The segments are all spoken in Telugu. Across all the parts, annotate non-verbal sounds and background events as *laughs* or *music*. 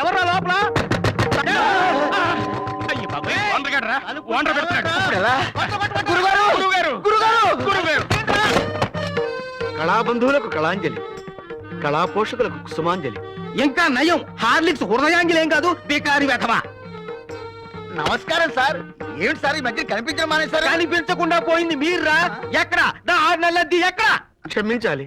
ఎవర్రా లోపల. కళాబంధువులకు కళాంజలి కళా పోషకులకు కుసుమాంజలి. ఇంకా నయం! హార్లిక్స్ హృదయాంగిలేం కాదు బీకారి వెధవా! నమస్కారం సార్. ఏమిటి సార్ ఈ మధ్య కనిపించడం మానేశారు? కనిపించకుండా పోయింది మీర్రా! ఎక్కడ? నా ఆరు నెలలద్ది ఎక్కడ? క్షమించాలి.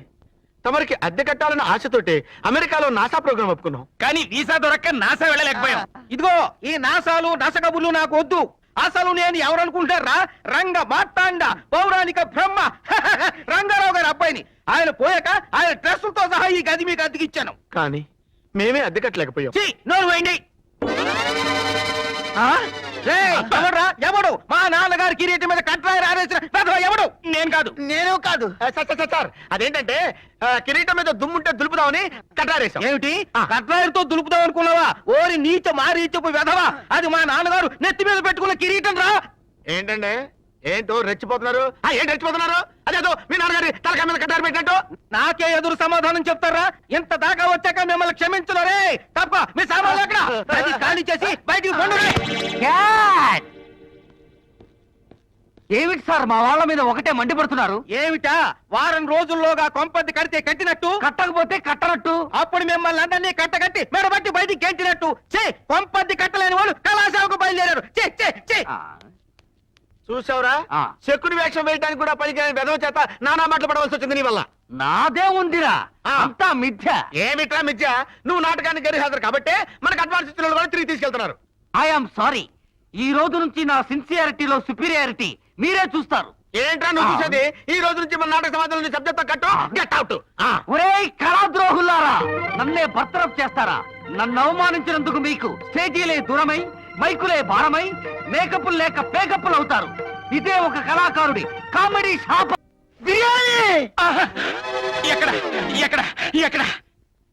తమరికి అద్దె కట్టాలన్న ఆశతోటే అమెరికాలో నాసా ప్రోగ్రాం ఒప్పుకున్నాం. కానీ వీసా దొరక్క నాసా వెళ్ళలేకపోయాం. ఇదిగో ఈ నాసాలు నసకబులు నాకు వద్దు. అసలు నేను ఎవరనుకుంటారా? రంగ మార్తాండ పౌరాణిక బ్రహ్మ. *laughs* రంగారావు గారి అబ్బాయిని. ఆయన పోయాక ఆయన డ్రెస్సులతో సహా ఈ గది మీకు అద్దెకిచ్చాను. కానీ మేమే అద్దె కట్టలేకపోయాం. నోరు వేయండి? ఎవడు? మా నాన్నగారి కిరీటం మీద కట్రాయి రారేసిన ఎవడు? నేను కాదు. నేను కాదు. సార్ అదేంటంటే కిరీటం మీద దుమ్ముంటే దులుపుదామని కట్టారేశాం ఏమిటి? ఆ. కట్రాయితో దులుపుదాం అనుకున్నావా? ఓరి నీచ మారీచపు వెధవా. అది మా నాన్నగారు నెత్తి మీద పెట్టుకున్న కిరీటం రా. ఏంటంటే ఏంటో రెచ్చిపోతున్నారు? ఆ, ఏంటి రెచ్చిపోతున్నారు? అదేదో మీ నాన్నగారి తలకాయ మీద కట్టారు పెట్టినట్టు? నాకే ఎదురు సమాధానం చెప్తారా? ఇంత దాకా వచ్చాక మిమ్మల్ని క్షమించలరే తప్ప మీ సామాన్లు ఎక్కడ? అది ఖాళీ చేసి బయటికి పండుగ. ఏమిటి సార్ మా వాళ్ళ మీద ఒకటే మండిపడుతున్నారు? ఏమిటా? వారం రోజుల్లోగా కొంపది కడితే కట్టినట్టు? కట్టకపోతే కట్టనట్టు? అప్పుడు మిమ్మల్ని అందరినీ కట్టగట్టి మెడబట్టి బయటికి గెంటినట్టు. చే కొంపది కట్టలేని వాళ్ళు కళాశాలకు బయలుదేరారు. చే చే చే చూసావురా. శకుని వేషం వేయడానికి కూడా పనికిరాని వెధవ చేత నానా మాటలు పడవలసి వచ్చింది నీ వల్ల. నాదే ఉందిరా. అంతా మిథ్య. ఏమిట్రా మిథ్య? నువ్వు నాటకానికి గరి హాజరు కాబట్టి మనకు అడ్వాన్స్ ఇచ్చిన వాళ్ళు కూడా తిరిగి తీసుకెళ్తున్నారు. ఐఎమ్ సారీ ఈ రోజు నుంచి నా సిన్సియారిటీలో సుపీరియారిటీ మీరే చూస్తారు. ఏంట్రా నువ్వు. చూసేది? ఈ రోజు నుంచి మన నాటక సమాజం నుంచి సబ్జెక్ట్ కట్టు గెట్ అవుట్ ఒరేయ్ కళాద్రోహులారా నన్నే బర్తరఫ్ చేస్తారా? నన్ను అవమానించినందుకు మీకు స్టేజీలే దూరమై మైకులే భారమై మేకప్పులు లేక పేకప్పులు అవుతారు. ఇదే ఒక కళాకారుడి కామెడీ ఎక్కడ? ఎక్కడ? ఎక్కడ?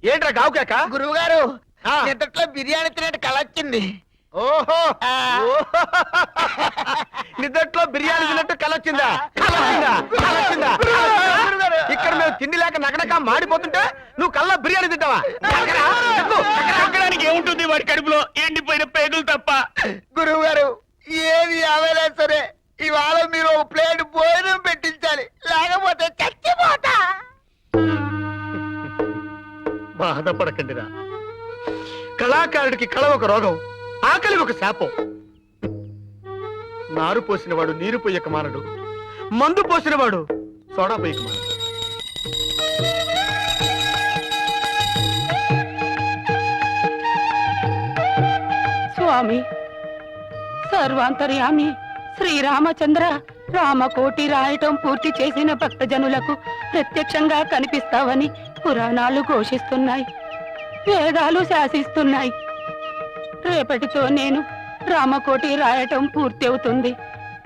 ఏంట్రా గావుకేక గురువు గారు ఆ. నిద్దట్లో బిర్యానీ తినేట్టు కళ వచ్చింది. ఓహో. *laughs* నిద్దట్లో బిర్యానీ తిన్నట్టు కలొచ్చిందా కలొచ్చిందా కలొచ్చిందా కలొచ్చిందా? ఇక్కడ మేము తిండి లేక నగనక మాడిపోతుంటే నువ్వు కల్లా బిర్యానీ తింటావా? ఏముంటుంది వాడి కడుపులో? ఎండిపోయిన తప్ప. గురువు గారు ఏది అవైనా సరే ఇవాళ మీరు ఒక ప్లేట్ భోజనం పెట్టించాలి. లేకపోతే చచ్చిపోతా. బాధపడకండిరా కళాకారుడికి కళ ఒక రోగం ఆకలి ఒక శాపం. నారు పోసినవాడు నీరు పోయక మానడు మందు పోసినవాడు సోడా పోయక మానడు స్వామి. సర్వాంతర్యామి శ్రీరామచంద్ర రామకోటి రాయటం పూర్తి చేసిన భక్తజనులకు ప్రత్యక్షంగా కనిపిస్తావని పురాణాలు ఘోషిస్తున్నాయి. వేదాలు శాసిస్తున్నాయి. రేపటితో నేను రామకోటి రాయటం పూర్తి అవుతుంది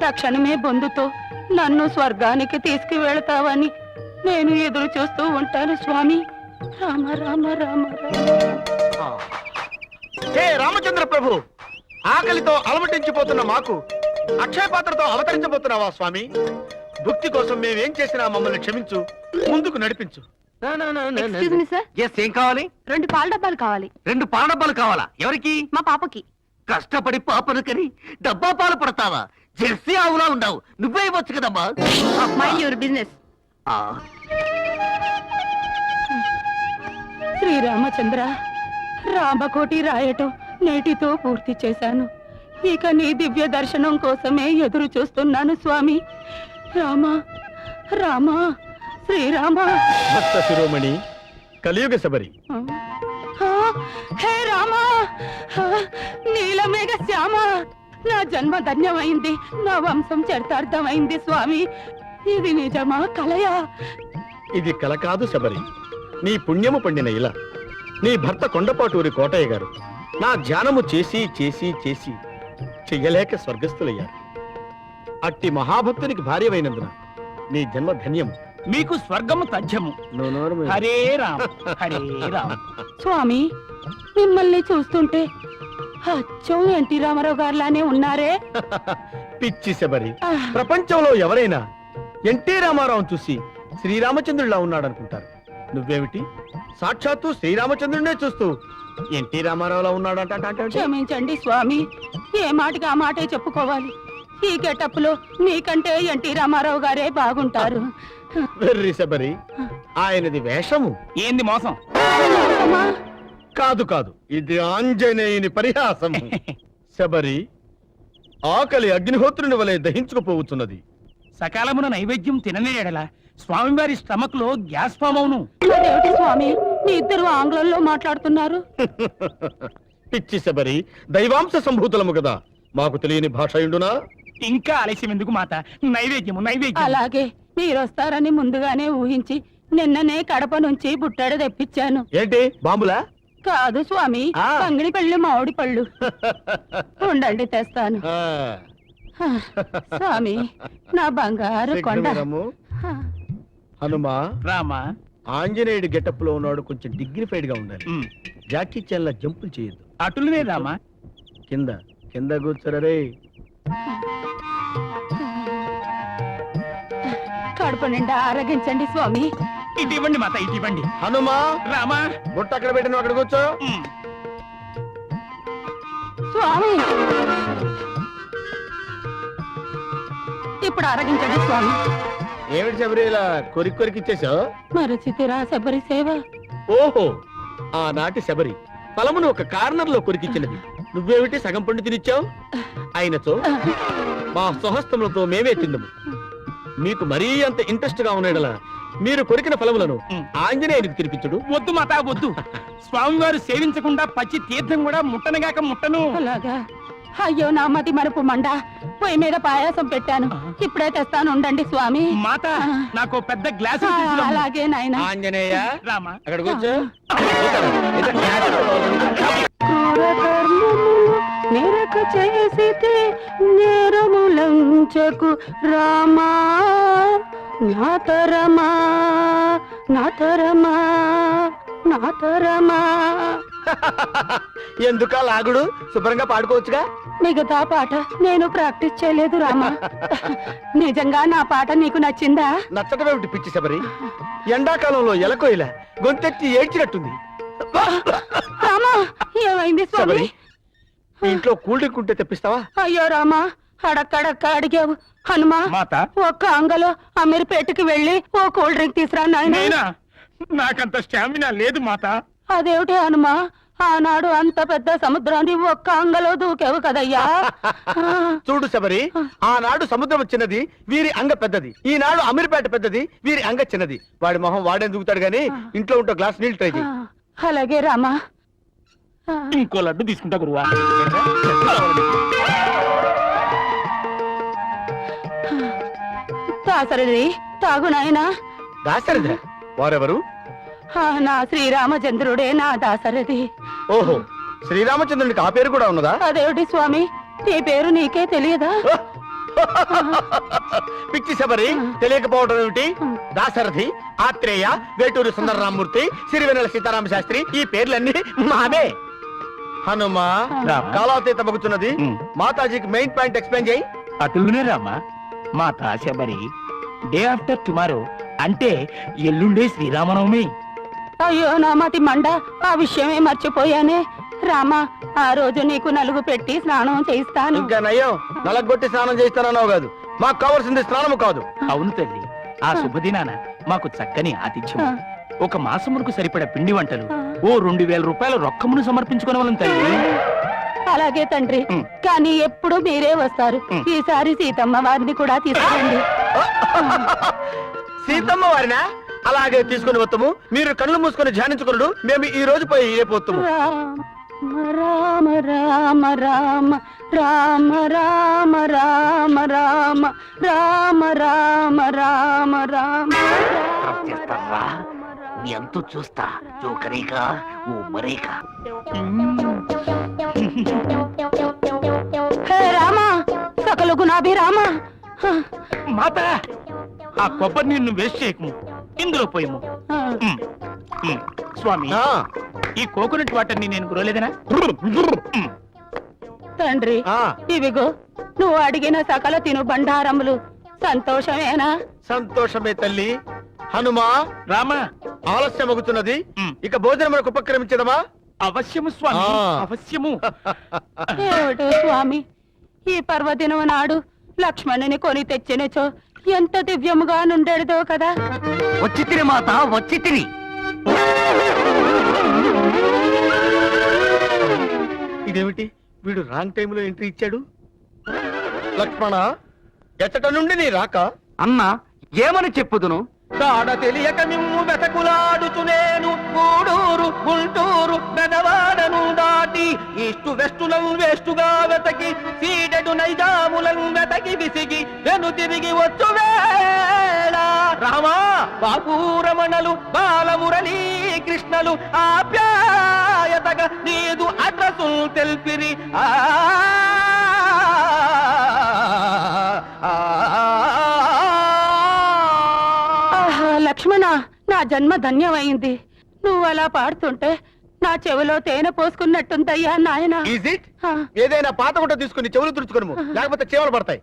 తక్షణమే బొందుతో నన్ను స్వర్గానికి తీసుకువెళతావని నేను ఎదురు చూస్తూ ఉంటాను స్వామి. రామ రామ రామ రామ. రామచంద్ర ప్రభు! ఆకలితో అలమటించిపోతున్న మాకు అక్షయ పాత్రతో అవతరించబోతున్నావా స్వామి? భక్తి కోసం మేమేం చేసినా మమ్మల్ని క్షమించు ముందుకు నడిపించు. ఎక్స్క్యూజ్ మీ సార్ ఎస్ ఏం కావాలి? రెండు పాల డబ్బాలు కావాలి. రెండు పాల డబ్బాలు కావాలా? ఎవరికి? మా పాపకి. కష్టపడి పాపను కని డబ్బా పాలు పడతావా? జెర్సీ ఆవులా ఉండవు. నువ్వే ఇవ్వచ్చు కదమ్మా. మైండ్ యువర్ బిజినెస్ ఆ, శ్రీరామచంద్ర రామకోటి రాయటం నేటితో పూర్తి చేశాను. ఇక నీ దివ్య దర్శనం కోసమే ఎదురు చూస్తున్నాను స్వామి. రామ రామ శ్రీరామ. భక్త శిరోమణి కలియుగ శబరి. ఆ, హే రామ ఆ, నీలమేఘ శ్యామ. నా జన్మ ధన్యమైంది నా వంశం చరితార్థమైంది స్వామి. ఇది నిజమా కలయా? ఇది కల కాదు శబరి. నీ పుణ్యము పండిన ఇలా. నీ భర్త కొండపాటూరి కోటయ్య గారు. నా ధ్యానము చేసి చేసి చేసి చెయ్యలేక స్వర్గస్థులయ్యారు. అట్టి మహాభక్తునికి భార్యమైనందున నీ జన్మ ధన్యము. మీకు స్వర్గము తథ్యము. హరే రామ్ హరే రామ్. స్వామి మిమ్మల్ని చూస్తుంటే అచ్చం ఎన్టీ రామారావు గారిలానే ఉన్నారే. పిచ్చి శబరి. ప్రపంచంలో ఎవరైనా ఎన్టీ రామారావు చూసి శ్రీరామచంద్రుడిలా ఉన్నాడనుకుంటారు. నువ్వేమిటి? సాక్షాత్తు శ్రీరామచంద్రుడే చూస్తూ. ఎన్టీ రామారావులో ఉన్నాడంట క్షమించండి స్వామి. ఏ మాటకి ఆ మాటే చెప్పుకోవాలి. ఈ గెటప్లో మీకంటే ఎన్టీ రామారావు గారే బాగుంటారు. వెర్రి శబరి ఆయనది వేషము. ఏంది మోసం? అమ్మా, కాదు కాదు ఇది ఆంజనేయుని పరిహాసము. *laughs* శబరి ఆకలి అగ్నిహోత్రుని వలె దహించుకుపోవచ్చున్నది సకాలమున నైవేద్యం తిననేడలా స్వామివారి స్టమక్లో గ్యాస్ ఫామ్ అవును. అదేమిటి స్వామి? మీ ఇద్దరు ఆంగ్లంలో మాట్లాడుతున్నారు. *laughs* పిచ్చి శబరి దైవాంశ సంభూతులము కదా. మాకు తెలియని భాష ఉండునా ఇంకా ఆలస్యం ఎందుకు మాత? నైవేద్యము నైవేద్యం అలాగే మీరు వస్తారని ముందుగానే ఊహించి నిన్ననే కడప నుంచి బుట్టాడు తెప్పించాను. ఏంటి బాంబులా? కాదు స్వామి ఆ. పంగిడి పళ్ళు మామిడి పళ్ళు. *laughs* ఉండండి తెస్తాను. ఆ, స్వామి నా బంగారు కొండ. హనుమా రామా? ఆంజనేయుడి గెటప్లో ఉన్నాడు కొంచెం డిగ్నిఫైడ్గా ఉండాలి. జాకీ చాన్ జంపులు చేయొద్దు. అటులనే రామా? కింద కింద కూర్చోరే కడుపు నిండా ఆరగించండి స్వామి. ఇటు ఇవ్వండి మాత ఇటు ఇవ్వండి. హనుమా? రామా? బుట్ట అక్కడ పెట్టిన అక్కడ కూర్చో. స్వామి. ఇప్పుడు అరగించండి స్వామి? ఏమిటి శబరి ఇలా కొరికి కొరికి ఇచ్చేసావు మరచితిరా శబరి సేవ. ఓహో ఆనాటి శబరి. ఫలమును ఒక కార్నర్లో కొరికిచ్చినది. నువ్వేమిటి సగం పండు తినిచ్చావు? అయినచో మా స్వహస్తములతో మేమే తిందము. మీకు మరీ అంత ఇంట్రెస్ట్గా ఉన్నాడలా. మీరు కొరికిన ఫలములను ఆంజనేయునికి తినిపించుడు. వద్దు మాత వద్దు. స్వామివారు సేవించకుండా పచ్చి తీర్థం కూడా ముట్టనగాక ముట్టను. అలాగా. అయ్యో నా మతి మరుపు మండ. పొయ్యి మీద పాయాసం పెట్టాను. ఇప్పుడే తెస్తాను ఉండండి స్వామి. మాత నాకు పెద్ద గ్లాసు. అలాగే నాయన. ఆంజనేయ రామా. అక్కడ కూర్చో. మెరక చేసితే నేరములంచకు రామా. నాతరమా నాతరమా నాతరమా *laughs* ఎందుక లాగుడు? శుభ్రంగా పాడుకోవచ్చుగా? మిగతా పాట నేను ప్రాక్టీస్ చేయలేదు రామా. *laughs* నిజంగా నా పాట నీకు నచ్చిందా? నచ్చటమేమిటి పిచ్చి శబరి? ఎండాకాలంలో ఎలకోయిల గొంతెత్తి ఏడ్చినట్టుంది. *laughs* రామా ఏమైంది శబరి ఇంట్లో కూల్ డ్రింక్ ఉంటే తెప్పిస్తావా? అయ్యో రామా అడక్కడక్క అడిగావు. హనుమా ఒక్క అంగలో అమీర్పేటకి వెళ్ళి ఓ కూల్ డ్రింక్ తీసురా నాయన. నేనా? నాకంత స్టామినా లేదు మాత. అదేమిటి హనుమా? ఆనాడు అంత పెద్ద సముద్రాన్ని ఒక్క అంగలో దూకావు కదయ్యా. *laughs* చూడు శబరి ఆనాడు సముద్రం చిన్నది వీరి అంగ పెద్దది. ఈనాడు అమీర్పేట పెద్దది వీరి అంగ చిన్నది. వాడి మొహం వాడే దూకుతాడు గాని ఇంట్లో ఉంటే గ్లాస్ నీళ్ళు ట్రై చేయి. అలాగే రామా. ఇంకో లడ్డు తీసుకుంటా గురువా. దాసరిది తాగు నాయనా. దాసరిదా? వారెవరు? నా శ్రీరామచంద్రుడే నా దాసరిది. ఓహో శ్రీరామచంద్రునికి ఆ పేరు కూడా ఉన్నదా? అదేమిటి స్వామి? నీ పేరు నీకే తెలియదా? పిచ్చి శబరి తెలియకపోవడం ఏమిటి? దాశరథి ఆత్రేయ వేటూరి సుందరరామూర్తి సిరివెన్నెల సీతారామ శాస్త్రి ఈ పేర్లన్నీ మావే. హనుమా కాలాతీత మగుతున్నది. ఉమ్. మాతాజీకి మెయిన్ పాయింట్ ఎక్స్ప్లెయిన్ చేయి. అటులనే రామా మాత శబరి డే ఆఫ్టర్ టుమారో అంటే ఎల్లుండే శ్రీరామనవమి. అయ్యో నా మతి మండ ఆ విషయమే మర్చిపోయానే. రామా ఆ రోజు నీకు నలుగు పెట్టి స్నానం చేయిస్తాను. ఇంకా నయ్యం నలగొట్టి స్నానం చేస్తానన్నావు కాదు. మాకు కావాల్సింది స్నానము కాదు. అవును తల్లి ఆ శుభదినాన మాకు చక్కని ఆతిథ్యం. ఒక మాసమునకు సరిపడ పిండి వంటలు. ఓ రెండు వేల రూపాయల రొక్కమును సమర్పించుకునే వాళ్ళం తల్లి అలాగే తండ్రి. కానీ ఎప్పుడు మీరే వస్తారు. ఈసారి సీతమ్మ వారిని కూడా తీసుకురండి. సీతమ్మ వారినా అలాగే తీసుకుని వస్తాము మీరు కళ్ళు మూసుకొని ధ్యానించుకున్నాడు మేము ఈ రోజు పోయి రేపు వస్తాము రామ రామ రామ రామ రామ రామ రామ రామ రామ రామ రామ చేస్తారా ఎంత చూస్తా జోకరేగా ఓ మరేగా హే రామ సకల గుణాభి రామ మాత ఆ కొబ్బరి నీళ్ళు వేస్ట్ చేయకము ఇందులో పోయము. స్వామి ఆ, ఈ కోకోనట్ వాటర్ని నేను గురలేదనా. తండ్రి ఆ, ఇవిగో. నువ్వు అడిగిన సకల తిను బండారములు. సంతోషమేనా? సంతోషమే తల్లి. హనుమా రామా. ఆలస్యం అవుతున్నది. మ్. ఇక భోజనములకు ఉపక్రమించదమా? అవశ్యము స్వామి. అవశ్యము. *laughs* స్వామి? ఈ పర్వదినం నాడు లక్ష్మణుని కొని తెచ్చినచో ఎంత దివ్యముగా నుండెడదో కదా. వచ్చి తిని మాత వచ్చి తిని. ఇదేమిటి? వీడు రాంగ్ టైంలో ఎంట్రీ ఇచ్చాడు? లక్ష్మణ ఎచ్చట నుండి నీ రాక. అన్న ఏమని చెప్పుదును? దాడ తెలియక మిమ్ము వెతకులాడుచు నేను గూడూరు గుంటూరు బెదవాడను దాటి ఈస్టు వెస్టులం వేస్టుగా వెతకి సీడెడు నైజాములను వెతకి విసిగి వెను తిరిగి వచ్చు వేళ. రామా బాపూరమణలు బాలమురళీ కృష్ణలు ఆప్యాయతగా నీదు అడ్రసు తెల్పిరి. ఆ. లక్ష్మణ నా జన్మ ధన్యమైంది. నువ్వు అలా పాడుతుంటే నా చెవిలో తేనె పోసుకున్నట్టుందయ్యా నాయన. ఈజ్ ఇట్ ఏదైనా పాత గుడ్డ తీసుకుని చెవులు తుడుచుకోను లేకపోతే చీమలు పడతాయి.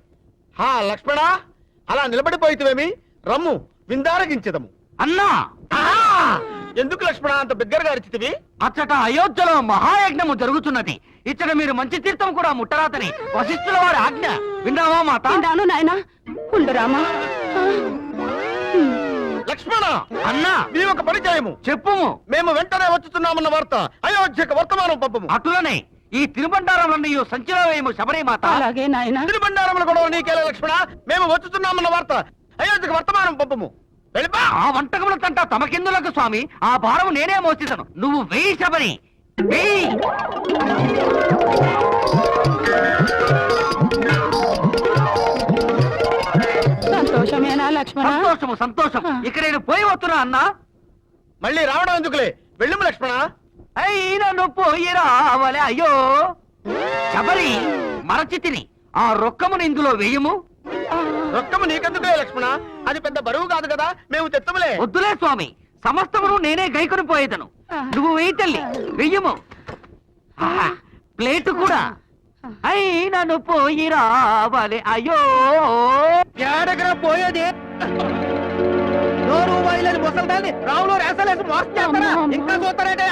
హా లక్ష్మణ అలా నిలబడిపోయితేమి రమ్ము విందారగించదము. అన్నా! ఎందుకు లక్ష్మణ అంత బిగ్గరగా అరిచితివి? అచ్చట అయోధ్యలో మహాయజ్ఞము జరుగుతున్నది ఇచ్చట మీరు మంచి తీర్థం కూడా ముట్టరాతని వశిష్ఠుల వారి ఆజ్ఞ. విన్నావా మాత? తిండాను నాయన. ఉండు రామా. ఆ. హ్మ్. లక్ష్మణ! అన్నా! మేము ఒక పని చేయము. చెప్పుము. మేము వెంటనే వచ్చుతున్నామన్న వార్త అయోధ్యకు వర్తమానం పంపము. అటులనే ఈ తిరుబండారంలో వేయము శబరి మాత అలాగే నాయన. తిరుబండారముల గొడవ నీకేలా లక్ష్మణ. మేము వచ్చుతున్నామన్న వార్త అయోధ్యకు వర్తమానం పంపము. వెళ్ళిపా. ఆ వంటకముల తంట తమకెందులకు స్వామి ఆ భారం నేనే మోసిదను నువ్వు వెయ్యి శబరి. వెయ్యి. సంతోషమేనా లక్ష్మణ? సంతోషము సంతోషం. ఇక నేను పోయి వస్తున్నా అన్నా. మళ్ళీ రావడం ఎందుకులే? వెళ్ళిము లక్ష్మణ. అయ్యి నన్ను పోయి రావాలి అయ్యో. శబరి మరచి తిని ఆ రొక్కమును ఇందులో వెయ్యము రొక్కము నీకెందుకులే లక్ష్మణ? అది పెద్ద బరువు కాదు కదా మేము తెత్తములే. వద్దులే స్వామి. సమస్తమును నేనే గైకొని పోయేదను. నువ్వు వెయ్యి తల్లి. వెయ్యము ప్లేటు కూడా. అయ్యి నన్ను పోయి రావాలి. అయ్యో! ఏడగర పోయేది? నోరు వైలని ముసల్దాన్ని రావులో రేసలేసి మోసం చేస్తారా? ఇంకా చూస్తారంటే!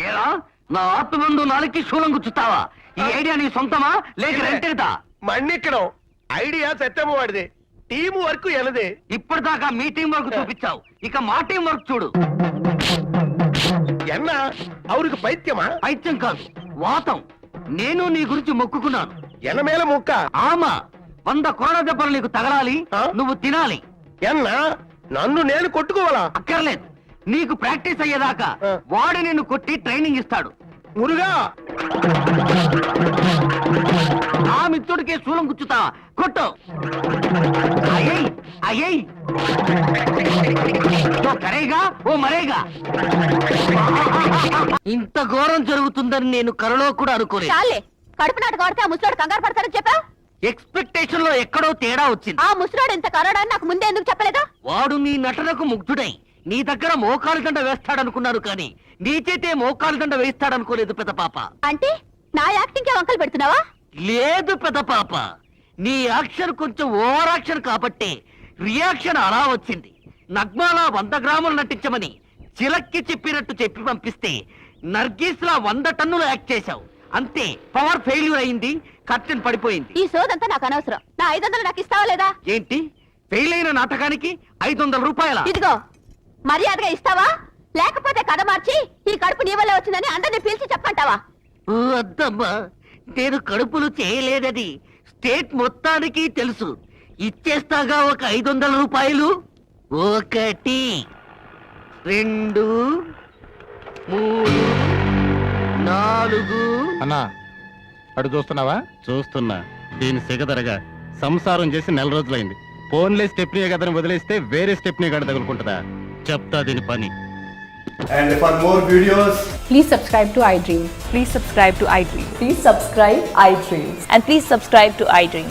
ఏరా నా ఆత్మబంధు శూలం గుచ్చుతావా? ఈ ఐడియా నీ సొంతమా? లేక రెంటేదా మన్నిక్కడం ఐడియా సత్యము వాడిదే. టీము వర్క్ ఎనదే. ఇప్పటిదాకా మీ టీం వర్క్ చూపించావు. ఇక మా టీం వర్క్ చూడు. ఎన్న? అవురికి పైత్యమా? పైత్యం కాదు వాతం. నేను నీ గురించి మొక్కుకున్నాను. ఎనమేల ముక్క? ఆమా వంద కొరడ దెబ్బలు నీకు తగలాలి? నువ్వు తినాలి. ఎన్న? నన్ను నేను కొట్టుకోవాలా? అక్కర్లేదు. నీకు ప్రాక్టీస్ అయ్యేదాకా. వాడు నిన్ను కొట్టి ట్రైనింగ్ ఇస్తాడు. మురుగా! ఆ మిత్రుడికి శూలం గుచ్చుతావా కొట్టు! అయ్యయ్ ఓ కరేగా ఓ మరేగా. ఇంత ఘోరం జరుగుతుందని నేను కరలో కూడా అనుకోలేదు. చాలే కడుపు నాటకం ఆడితే ఆ ముసలోడు కంగారు పడతారని చెప్పావు ఎక్స్పెక్టేషన్లో ఎక్కడో తేడా వచ్చింది. ఆ ముసలోడు ఇంత కరోడాన్ని నాకు ముందే ఎందుకు చెప్పలేదా? వాడు నీ నటనకు ముగ్ధుడై నీ దగ్గర మోకాలు దండ వేస్తాడనుకున్నాను కానీ నీ చేతే మోకాలు దండ వేస్తాడనుకోలేదు పెద్ద పాప. అంటే నా యాక్టింగ్ కే వంకలు పెడుతున్నావా? లేదు పెద్ద పాప. నీ యాక్షన్ కొంచెం ఓవర్ యాక్షన్ కాబట్టి రియాక్షన్ అలా వచ్చింది. నగ్మాలా వంద గ్రాములు నటించమని చిలక్కి చెప్పినట్టు చెప్పి పంపిస్తే నర్గీస్ లా వంద టన్నులు యాక్ట్ చేశావు. అంతే పవర్ ఫెయిల్యూర్ అయింది కర్టెన్ పడిపోయింది. ఈ సోదంతా నాకు అనవసరం. నా ఐదు వందలు నాకు ఇస్తావా లేదా? ఏంటి? ఫెయిల్ అయిన నాటకానికి ఐదు వందల రూపాయల? ఇదిగో మర్యాదగా ఇస్తావా? లేకపోతే కథ మార్చి ఈ కడుపు నీ వల్లే వచ్చిందని అందరిని పిలిచి చెప్పంటావా? వద్దమ్మా నేను కడుపులు చేయలేదని స్టేట్ మొత్తానికి తెలుసు. ఇచ్చేస్తాగా ఒక ఐదు వందల రూపాయలు ఒకటి రెండు మూడు నాలుగు అన్నా అడు చూస్తున్నావా చూస్తున్నా దీని సిగదరగా సంసారం చేసి నెల రోజులైంది ఫోన్లే స్టెప్నీ కదని వదిలేస్తే వేరే స్టెప్నీ గడ తగులుకుంటుందా చెప్తా దీని పని And for more videos, Please subscribe to iDream. Please subscribe to iDream. Please subscribe iDream. And please subscribe to iDream.